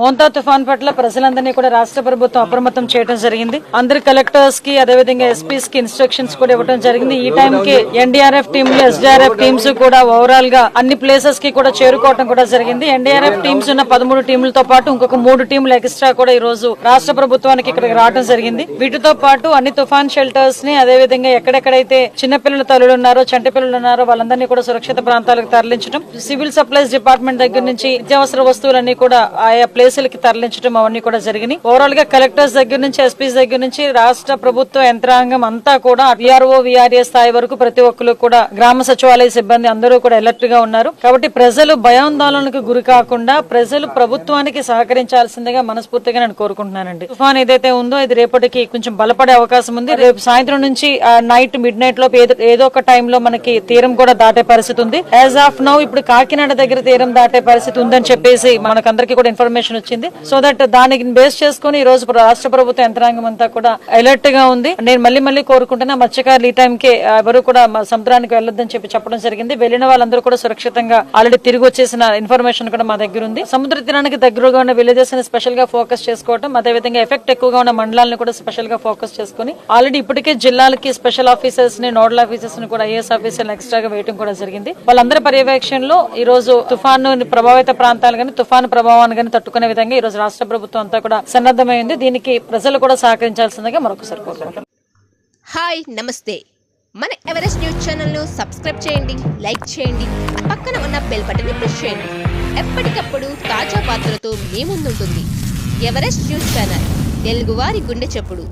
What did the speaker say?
మోంతా తుఫాన్ పట్ల ప్రజలందరినీ కూడా రాష్ట్ర ప్రభుత్వం అప్రమత్తం చేయడం జరిగింది. అందరి కలెక్టర్స్కి అదేవిధంగా ఎస్పీస్కి ఇన్స్ట్రక్షన్స్ కూడా ఇవ్వడం జరిగింది. ఈ టైం కి ఎన్డీఆర్ఎఫ్ టీంలు ఎస్డీఆర్ఎఫ్ టీమ్స్ కూడా ఓవరాల్గా అన్ని ప్లేసెస్కి కూడా చేరుకోవడం కూడా జరిగింది. ఎన్డీఆర్ఎఫ్ టీమ్స్ ఉన్న పదమూడు టీంలతో పాటు ఇంకొక మూడు టీంలు ఎక్స్ట్రా కూడా ఈ రోజు రాష్ట్ర ప్రభుత్వానికి ఇక్కడికి రావడం జరిగింది. వీటితో పాటు అన్ని తుఫాన్ షెల్టర్స్ని అదేవిధంగా ఎక్కడెక్కడైతే చిన్నపిల్లల తల్లులు ఉన్నారో చంటి పిల్లలు ఉన్నారో వాళ్ళందరినీ కూడా సురక్షిత ప్రాంతాలకు తరలించడం సివిల్ సప్లైస్ డిపార్ట్మెంట్ దగ్గర నుంచి నిత్యావసర వస్తువులన్నీ కూడా ఆయా ప్లేస్ ప్లేసులకి తరలించడం అవన్నీ కూడా జరిగినాయి. ఓవరాల్గా కలెక్టర్స్ దగ్గర నుంచి ఎస్పీస్ దగ్గర నుంచి రాష్ట్ర ప్రభుత్వ యంత్రాంగం అంతా కూడా విఆర్ఓ విఆర్ఏ స్థాయి వరకు ప్రతి ఒక్కరు కూడా గ్రామ సచివాలయ సిబ్బంది అందరూ కూడా అలర్ట్గా ఉన్నారు. కాబట్టి ప్రజలు భయాందోళనకు గురి కాకుండా ప్రజలు ప్రభుత్వానికి సహకరించాల్సిందిగా మనస్ఫూర్తిగా నేను కోరుకుంటున్నానండి. తుఫాన్ ఏదైతే ఉందో ఇది రేపటికి కొంచెం బలపడే అవకాశం ఉంది. రేపు సాయంత్రం నుంచి నైట్ మిడ్ నైట్లో ఏదో ఏదో ఒక టైంలో మనకి తీరం కూడా దాటే పరిస్థితి ఉంది. యాజ్ ఆఫ్ నౌ ఇప్పుడు కాకినాడ దగ్గర తీరం దాటే పరిస్థితి ఉందని చెప్పేసి మనకందరికీ కూడా ఇన్ఫర్మేషన్ వచ్చింది. సో దట్ దానికి బేస్ చేసుకుని ఈ రోజు రాష్ట్ర ప్రభుత్వ యంత్రాంగం అంతా కూడా అలర్ట్గా ఉంది. నేను మళ్ళీ మళ్ళీ కోరుకుంటున్నా మత్స్యకారులు ఈ టైం కి ఎవరు కూడా సముద్రానికి వెళ్ళొద్దని చెప్పి చెప్పడం జరిగింది. వెళ్ళిన వాళ్ళందరూ కూడా సురక్షితంగా ఆల్రెడీ తిరిగి వచ్చేసిన ఇన్ఫర్మేషన్ కూడా మా దగ్గర ఉంది. సముద్ర తీరానికి దగ్గరగా ఉన్న విలేజెస్ని స్పెషల్గా ఫోకస్ చేసుకోవడం అదే విధంగా ఎఫెక్ట్ ఎక్కువగా ఉన్న మండలాలను కూడా స్పెషల్గా ఫోకస్ చేసుకుని ఆల్రెడీ ఇప్పటికే జిల్లాలకి స్పెషల్ ఆఫీసర్స్ని నోడల్ ఆఫీసర్స్ని కూడా ఐఏఎస్ ఆఫీసర్లు ఎక్స్ట్రాగా వేయడం కూడా జరిగింది. వాళ్ళందరి పర్యవేక్షణలో ఈ రోజు తుఫాను ప్రభావిత ప్రాంతాలు కానీ తుఫాను ప్రభావాన్ని కానీ తట్టుకునే విధంగా ఈ రోజు రాష్ట్ర ప్రభుత్వం అంతా కూడా సన్నద్ధమైంది. దీనికి ప్రజలు కూడా సహకరించాల్సిందిగా మరొకసారి కోరుకుంటున్నాం. హాయ్ నమస్తే. మన ఎవరెస్ట్ న్యూస్ ఛానల్ను సబ్స్క్రైబ్ చేయండి లైక్ చేయండి పక్కన ఉన్న బెల్ బటన్ని ప్రెస్ చేయండి. ఎప్పటికప్పుడు తాజా వార్తలతో మీ ముందుంటుంది. ఎవరెస్ట్ న్యూస్ ఛానల్ తెలుగువారి గుండె చెప్పుడు.